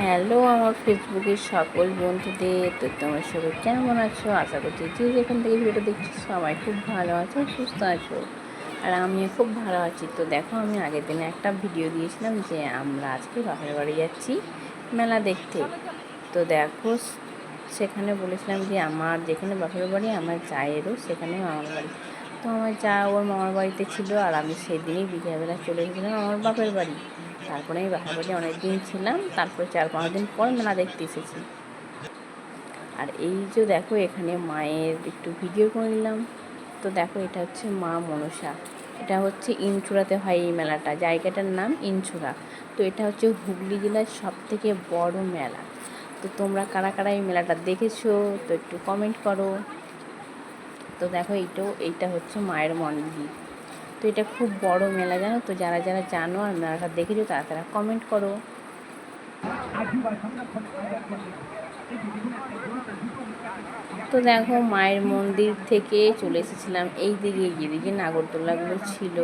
Hello, আমার ফেসবুকের সকল বন্ধুদের, তো তোমরা সবাই কেমন আছো? আশা করছি যে যেখান থেকে ভিডিওটা দেখছ, সবাই খুব ভালো আছো, সুস্থ আছো। আর আমিও খুব ভালো আছি। তো দেখো, আমি আগের দিনে একটা ভিডিও দিয়েছিলাম যে আমরা আজকে বাপের বাড়ি যাচ্ছি মেলা দেখতে। তো দেখো, সেখানে বলেছিলাম যে আমার যেখানে বাপের বাড়ি, আমার চায়েরও সেখানে মামার বাড়ি। তো আমার চা ওর মামার বাড়িতে ছিল, আর আমি সেদিনই বিকেলবেলা চলে গেছিলাম আমার বাপের বাড়ি। তারপরে আমি বাপের বাড়ি অনেক দিন ছিলাম, তারপরে চার পাঁচ দিন পর মেলা দেখতে এসেছি। আর এই যে দেখো, এখানে মায়ের একটু ভিডিও করে নিলাম। তো দেখো, এটা হচ্ছে মা মনসা। এটা হচ্ছে ইনচুরাতে হয় এই মেলাটা। জায়গাটার নাম ইনচুরা তো এটা হচ্ছে হুগলি জেলার সব থেকে বড় মেলা। তো তোমরা কারা কারা এই মেলাটা দেখেছ, তো একটু কমেন্ট করো। তো দেখো, এইটাও, এইটা হচ্ছে মায়ের মন্দির। তো এটা খুব বড় মেলা, জানো তো? যারা যারা জানো আর মেলাটা দেখেছ, তারা তারা কমেন্ট করো। তো দেখো, মায়ের মন্দির থেকে চলে এসেছিলাম। এই দিকে যেদিকে নাগরদোলাগুলো ছিল।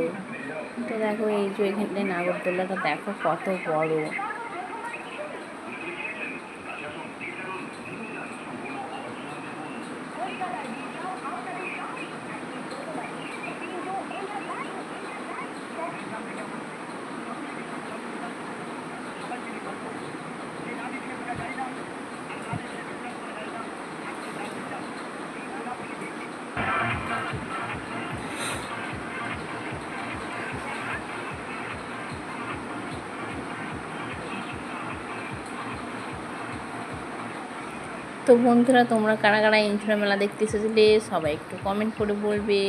তো দেখো, এই যে এখানে নাগরদোলাটা দেখো, কত বড়। তো বন্ধুরা তোমরা কারা কারা ইন্ট্রো মেলা দেখতে এসেছিলে সবাই একটু কমেন্ট করে বলবে।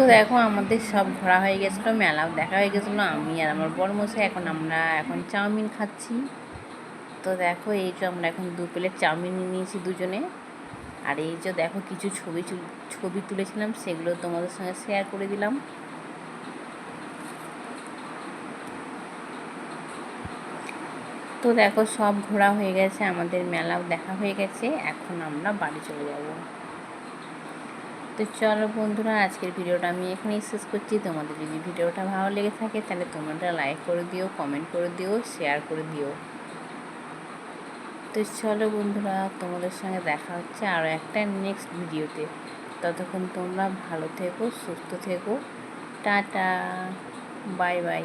তো দেখো আমাদের সব ঘোরা হয়ে গেছিল, মেলাও দেখা হয়ে গেছিল, আমি আর আমার বড় মশাই এখন আমরা এখন চাউমিন খাচ্ছি। তো দেখো এই যে আমরা এখন দু প্লেট চাউমিন নিয়েছি দুজনে, আর এই যে দেখো কিছু ছবি ছবি তুলেছিলাম, সেগুলো তোমাদের সঙ্গে শেয়ার করে দিলাম। তো দেখো সব ঘোরা হয়ে গেছে, আমাদের মেলাও দেখা হয়ে গেছে, এখন আমরা বাড়ি চলে যাব। তো চলো বন্ধুরা, আজকের ভিডিওটা আমি এখানেই শেষ করছি। তোমাদের যদি ভিডিওটা ভালো লেগে থাকে, তাহলে তোমরা লাইক করে দিও কমেন্ট করে দিও শেয়ার করে দিও। তো চলো বন্ধুরা, তোমাদের সঙ্গে দেখা হচ্ছে আরও একটা নেক্সট ভিডিওতে। ততক্ষণ তোমরা ভালো থেকো, সুস্থ থেকো। Tata bye bye